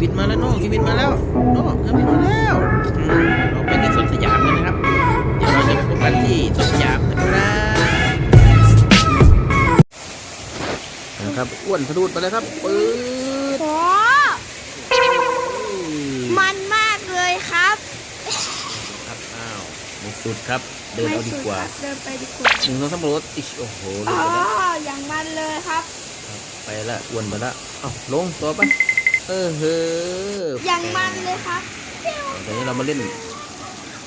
บินมาแล้วโน่เครื่องบินมาแล้วโน่เครื่องบินมาแล้วเราไปที่สวนสยามกันนะครับ เดี๋ยวเราจะไปพบกันที่สวนสยามนะครับนะครับอ้วนทะลุดไปเลยครับปื๊ดโหมันมากเลยครับครับอ้าวไม่สุดครับ เดินเอาดีกว่าเดินไปดีกว่าหนึ่งสองสามรถอิชโอ้โหอ๋ออย่างมันเลยครับ ไปละอ้วนไปละเอ้าลงตัวไป เออเฮ้ออย่างมันเลยครับตอนนี้เรามาเล่น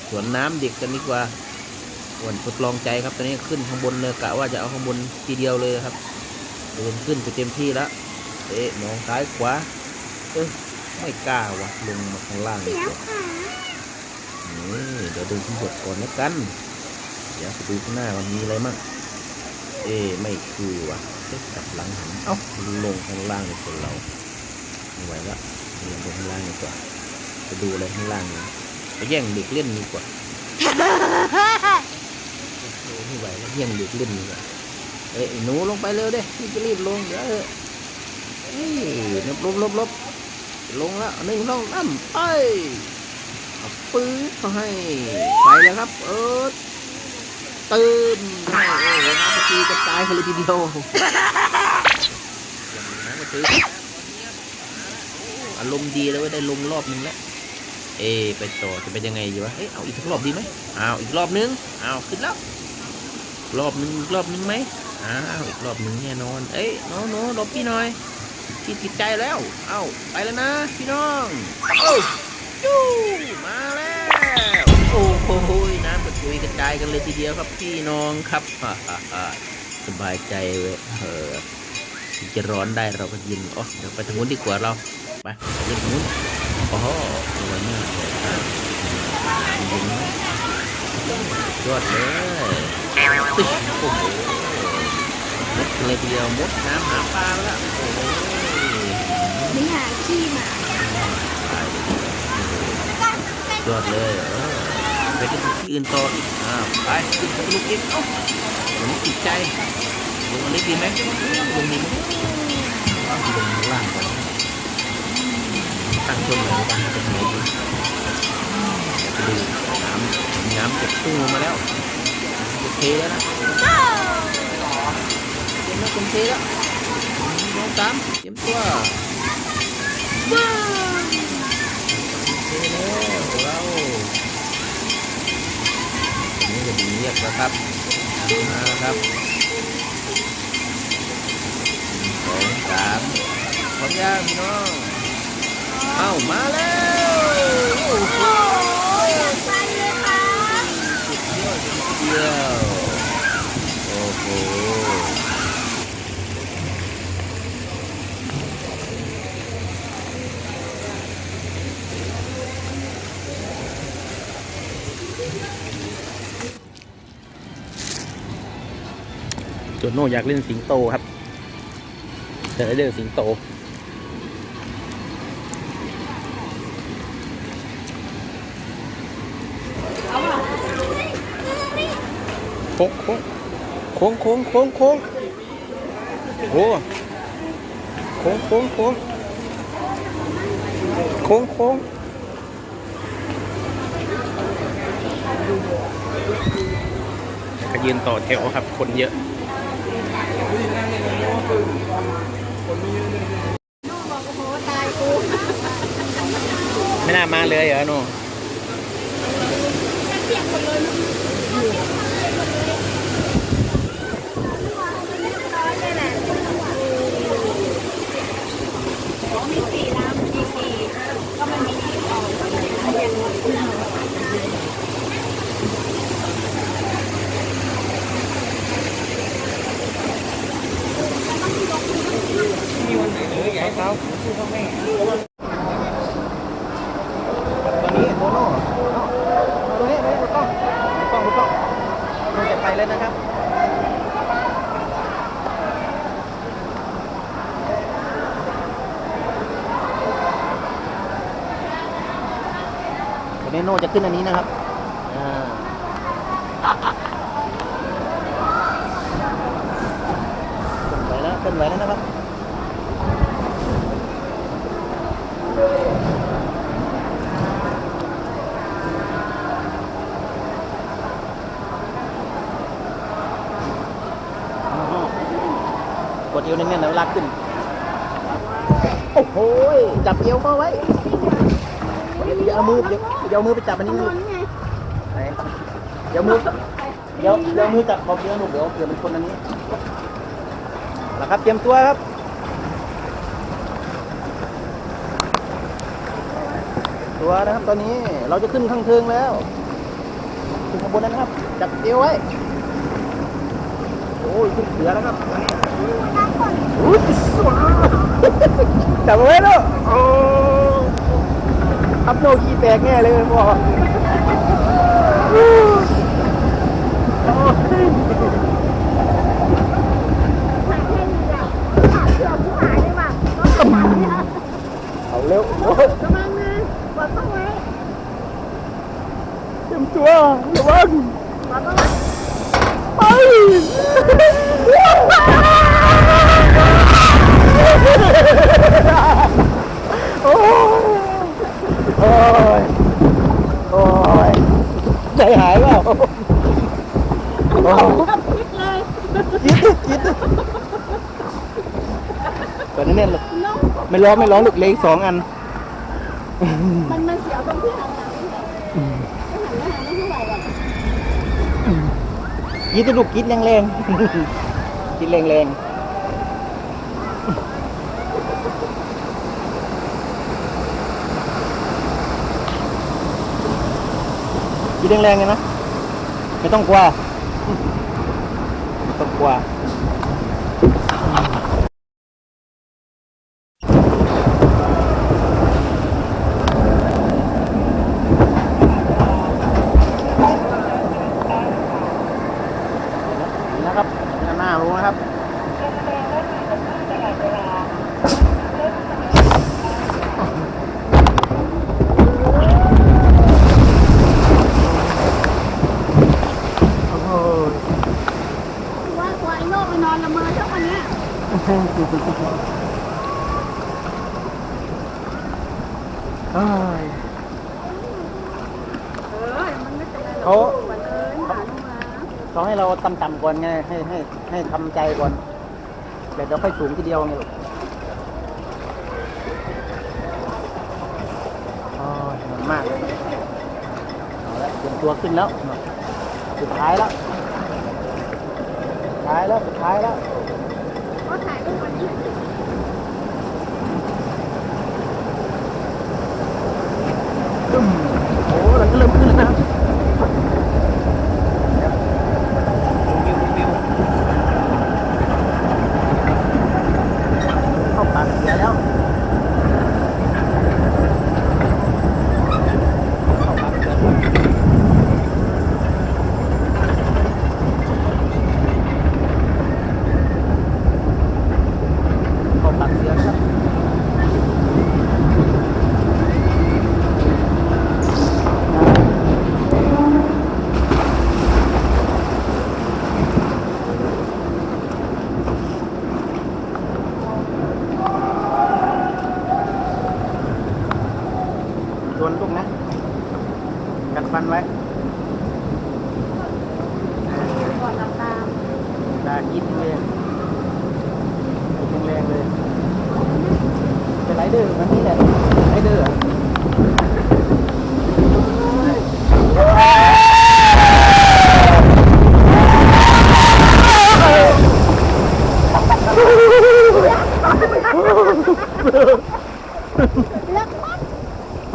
สวนน้ำเด็กกันดีกว่าอ้วนทดลองใจครับ ตอนนี้ขึ้นข้างบนเลยกะว่าจะเอาข้างบนทีเดียวเลยครับเดินขึ้นไปเต็มที่แล้วเอ๊ะมองซ้ายขวาเออไม่กล้าวะลงมาข้างล่างดีเสียกว่าขานี่เดี๋ยวดูข้างบนก่อนแล้วกัน เดี๋ยวไปดูข้างหน้ามันมีอะไรมั่งเอ๊ะไม่คือวะเอ๊ะกลับหลังหันเอ้าลงข้างล่างเลยคนเรา ไม่ไหวละลงไปข้างล่างดีกว่าไปดูอะไรข้างล่างเนี่ยไปแย่งเด็กเล่นดีกว่าโอ้ไม่ไหวแล้วแย่งเด็กเล่นดีกว่าเอ้ยหนูลงไปเร็วเด้รีบรีบลงเดี๋ยวเอ้ยลบลบลบลบลงล้วหนึ่งสองสามไปปื๊ดเขาให้ไปแล้วครับ เออตืมให้โอ้โหน้ำกะทิกระจายกันเลยทีเดียวน้ำกะทิ อารมณ์ดีแล้วได้ลงรอบนึงแล้ว เอไปต่อจะเป็นยังไงดีวะเอ้เอาอีกสักรอบดีไหมเอาอีกรอบนึงเอาขึ้นแล้ว รอบนึงรอบนึงไหมอ้าวอีกรอบนึงแน่นอน เอ้ยน้องหนูหลบพี่หน่อยพี่ติดใจแล้ว เอาไปแล้วนะพี่น้องเอ้าจู้มาแล้วโอ้โหน้ำกระจุยกระจายกันเลยทีเดียวครับพี่น้องครับฮ่าฮ่าฮ่าสบายใจเว้ยเออจะร้อนได้เราก็ยินอ๋อเดี๋ยวไปทางนู้นดีกว่าเรา ไปไปเล่นทางนู้นโอ้โหสวยมากเลยครับจริงๆนะยอดเลยตึ๊ดโอ้โหมดเลยทีเดียวมดน้ำหาปลาแล้วโอ้โหไม่หาขี้หมาตายเลยยอดเลยเออไปที่ที่อื่นต่ออีกอ้าวไปขึ้นไปลูกอีกเอ้าผมติดใจลงอันนี้ดีไหมลงดีไหมเอาลงข้างล่างก่อน ตั้งต้นเลยตั้งต้นไม้ดีดูน้ำน้ำจะพุ่งลงมาแล้วเทแล้วนะเตรียมแล้วเตรียมเทแล้วน้องสามเตรียมตัวว้าวเทแล้วเราอันนี้จะดีเรียกแล้วครับมาแล้วครับสองสามพร้อมยังพี่น้อง เอ้ามาแล้วโอ้โหโอ้ยไปเลยครับเดียวโอ้โหจนโน่อยากเล่นสิงโตครับจะได้เล่นสิงโต โค้งโค้งโค้งโค้งโค้งโค้งโอ้โค้งโค้งโค้งโค้งโค้งก็ยืนต่อแถวครับ คนเยอะบอกโอ้ตายกูไม่น่ามาเลยเหรอโนเปียกหมดเลยร้อยเลยแหละมีสี่น้ำมีสี่ก็มันมีที่ออก ครับตอนนี้โตโน่เอาตรงนี้ตรงนี้ถูกต้องถูกต้องถูกต้องเราจะไปแล้วนะครับตอนโน่จะขึ้นอันนี้นะครับอ่าขึ้นไปแล้วขึ้นไปแล้วนะครับ กดเอวแน่นๆนะเวลาขึ้น โอ้โหยจับเอวเข้าไว้อย่าอย่าเอามืออย่าอย่าเอามือไปจับอันนี้นลูอกนไงไหนเดี๋ยวมือเดี๋ยวเดี๋ยวมือจับขอบเดี๋ยวลูกเดี๋ยวเดี๋ยวเป็นคนอันนี้แล้วครับ เตรียมตัวครับ ตัวนะครับ ตอนนี้เราจะขึ้นข้างเทิงแล้วขึ้นข้างบนแล้วนะครับ จับเอวไว้ โอ้ยขึ้นเสือแล้วครับตอนนี้อุ๊ยสวยจับเอาไว้แล้วโอ้อัพโนกีแตกแน่เลยพ่อหาแค่นี้อะหาเสือผู้หายเลยว่ะต้องหาเนี่ยเอาเร็วโอ้ยระวังนะบอกต้องไว้เตรียมตัวระวังบอกต้องไว้ไปโอ้ยโอ้ยโอ้ยใจหายเปล่าโอ้โอ้ยโหพิษเลยคิดดิคิดดิตัวนี้แน่นเลย น้อง ไม่ร้องไม่ร้องลูกเล็กสองอัน ยวตรงที่หันหลังนี่แหละหันหน้าไม่เท่าไหร่หรอกกินดิลูกกินแรงๆกินแรงๆกินแรงๆเลยนะ ไม่ต้องกลัว ไม่ต้องกลัว นะครับด้านหน้ารู้นะครับ โอ้โห ว่าว่าไอ้โน่ไปนอนละเมอเท่าวันเนี้ย เอ้ย เออมันไม่เป็นไรหรอก เขา วันเอ้ยหาลงมา เขาให้เราต่ำๆก่อนไงให้ให้ให้ทำใจก่อนเดี๋ยวเราค่อยสูงทีเดียวไงลูกอ้ยเหนื่อยมากเลยเอาละเตรียมตัวขึ้นแล้ว สุดท้ายแล้วสุดท้ายแล้วสุดท้ายแล้วก็ถ่ายรูปวันนี้ตึ้มโอ้เราก็เริ่มขึ้นแล้วนะครับวิววิวเข้าปากเสียแล้วเข้าปากเสียเข้าปากเสียครับ โดนลูกนะ กัดฟันไว้ ก่อนหลับตา ดากินแรงกินแรงเลยเป็นไรเดอร์มันนี่แหละไรเดอร์อะ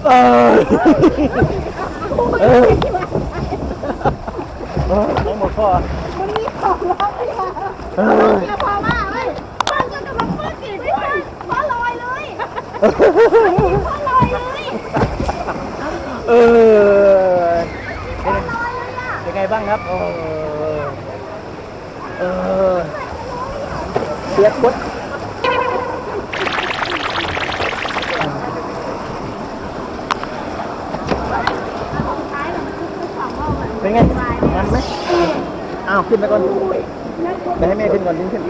เออเออเออให้หมดพ่อมันมีข องร้องเลยค่ะเออเนี่ยพอว่าเฮ้ยมันก็กำลังเปิดกีดไม่ใช่พ่อลอยเลยพ่อลอยเลยเออพ่อลอยเลยอะเป็นไงบ้างครับเออเออเสียก้นเป็นไงมันไหม อ้าวขึ้นไปก่อนไปให้แม่ขึ้นก่อนดิ้นขึ้น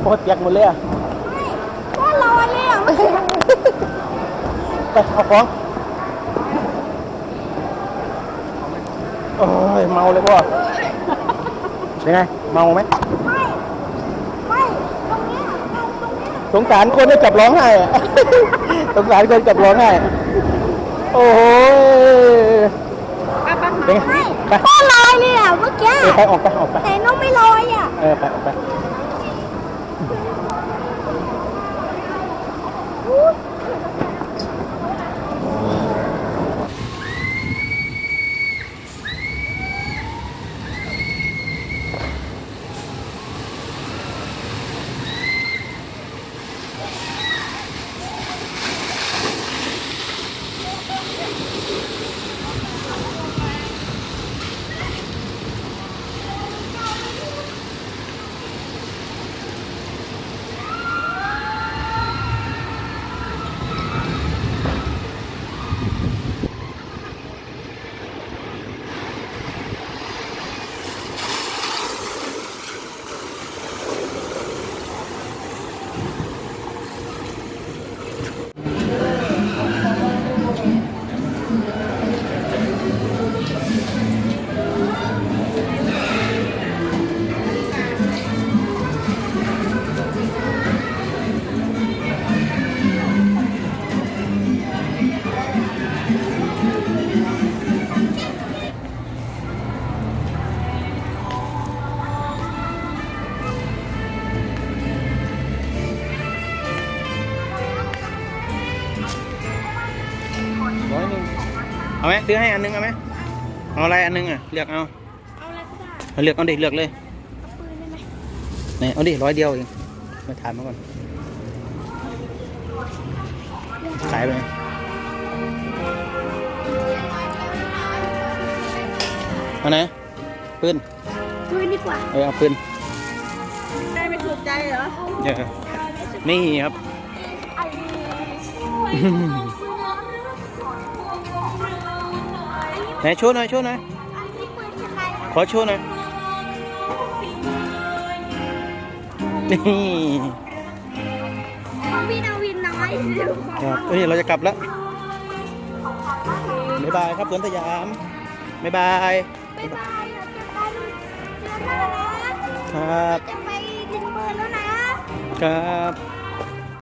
โคตรเปียกหมดเลยอะก็ร้อนเลยอะไปเอาของโอ้ยเมาเลยพ่อเป็นไง เมาไหม สงสารคนที่จับร้องไห้อะ สงสารคนจับร้องไห้โอ้โหเป็นไงไปพ่อลอยเลยอะเมื่อกี้เออไปออกไปออกไป แต่น้องไม่ลอยอะ เออไปออกไป ซื้อให้อันหนึงเอาไหมเอาอะไรอันหนึงอะเลือกเอาเอาอะไรก็ได้เอาเลือกเอาดิเลือกเลยเอาปืนได้ไหมไหนเอาดิร้อยเดียวเองมาถามมาก่อนขายไปไหนเอาไหนปืนปืนดีกว่าเออเอาปืนได้ไม่ถูกใจเหรอเออนี่ครับ ไอ้ไหนโชว์หน่อยโชว์หน่อยอันนี้ปืนใครขอโชว์หน่อยนี่ของพี่นาวินน้อยครับเฮ้ยเราจะกลับแล้วบ๊ายบายครับสวนสยามบ๊ายบายบ๊ายบายเราจะไปเดือนหน้านะครับจะไปดินเบิร์นแล้วนะครับ